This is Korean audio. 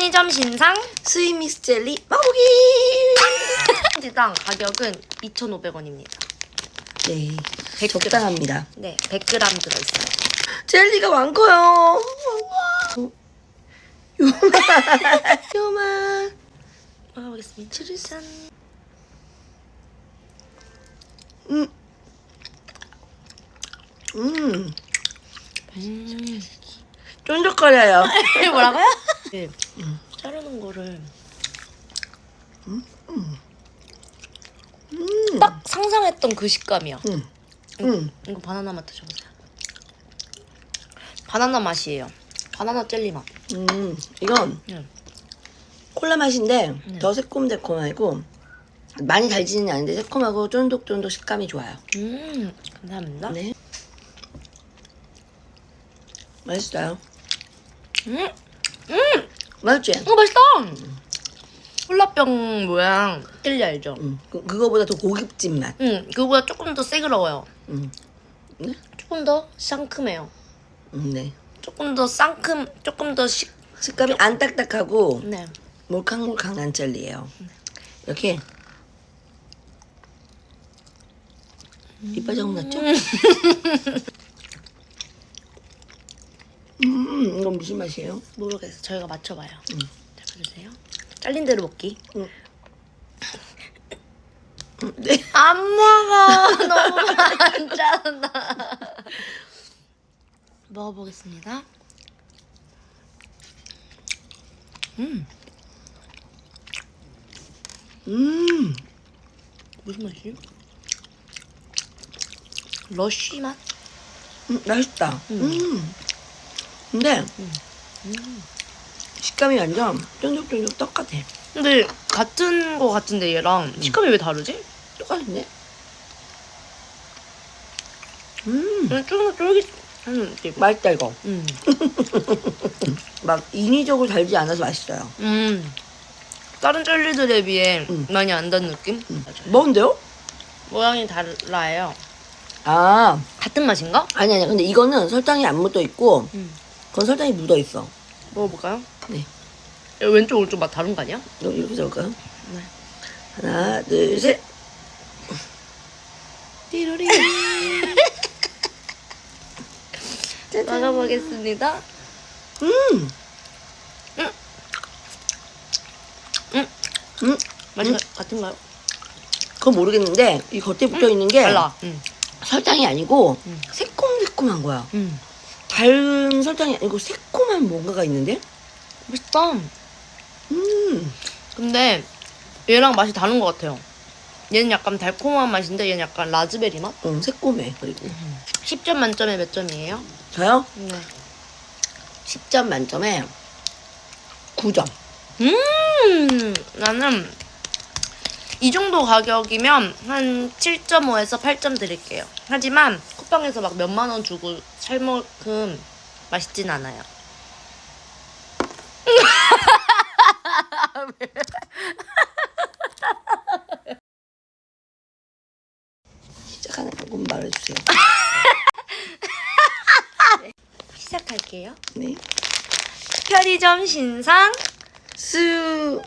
편의점 신상 스윗 미스 젤리 마보기. 지당 가격은 2,500원입니다. 네, 100g. 적당합니다. 네, 100g 들어있어요. 젤리가 많고요. 요만, 요만. 먹어보겠습니다. 짠. 음, 음, 음. 쫀득거려요. 뭐라고요? 네. 자르는 거를 음, 딱 상상했던 그 식감이야. 음, 음. 이거 바나나 맛 드셔보세요. 바나나 맛이에요. 바나나 젤리 맛. 음, 이건 네. 콜라 맛인데 네. 더 새콤달콤하고 많이 달지는 않은데 새콤하고 쫀득쫀득 식감이 좋아요. 음, 감사합니다. 네. 맛있어요. 음, 맛있지? 이거 맛있다. 콜라병 모양 젤리 알죠? 음, 그, 그거보다 더 고급진 맛. 음, 그거보다 조금 더 새그러워요. 음, 네? 조금 더 상큼해요. 음, 네. 조금 더 상큼, 조금 더 식. 식감이 안 딱딱하고 네. 몰캉몰캉한 젤리예요. 이렇게 이빨 자국 났죠? 음, 이건 무슨 맛이에요? 모르겠어. 저희가 맞춰봐요. 음. 잡아주세요. 잘린 대로 먹기. 음. 음, 네. 안 먹어. 너무 많잖아. 먹어보겠습니다. 음, 음, 무슨 맛이지? 러쉬 맛? 음, 맛있다. 음. 음. 근데 식감이 완전 쫀득쫀득 떡 같아. 근데 같은 거 같은데 얘랑 식감이 왜 다르지? 똑같은데? 음, 좀 쫄깃한 느낌. 맛있다 이거. 음. 막 인위적으로 달지 않아서 맛있어요. 음. 다른 젤리들에 비해 음. 많이 안 단 느낌? 맞아요. 뭔데요? 모양이 달라요. 아, 같은 맛인가? 아니 아니. 근데 이거는 설탕이 안 묻어 있고, 음. 그건 설탕이 묻어 있어. 먹어볼까요? 네. 야, 왼쪽 오른쪽 맛 다른 거 아니야? 이거 이렇게 잡을까요? 네. 하나, 둘, 셋. 띠로리. 짜잔. 먹어보겠습니다. 음, 음, 맛이 음. 같은가요? 그건 모르겠는데 이 겉에 붙어 있는 게 달라. 음. 설탕이 아니고 음. 새콤새콤한 거야. 음. 달은 설탕이 아니고 새콤한 뭔가가 있는데? 맛있다. 음, 근데 얘랑 맛이 다른 것 같아요. 얘는 약간 달콤한 맛인데 얘는 약간 라즈베리 맛? 음, 새콤해. 그리고 10점 만점에 몇 점이에요? 저요? 네. 10점 만점에 9점. 음, 나는 이 정도 가격이면 한 7.5에서 8점 드릴게요. 하지만 쿠팡에서 막 몇만 원 주고 살 만큼 맛있진 않아요. 시작하는 방법 말해주세요. 시작할게요. 네. 편의점 신상 수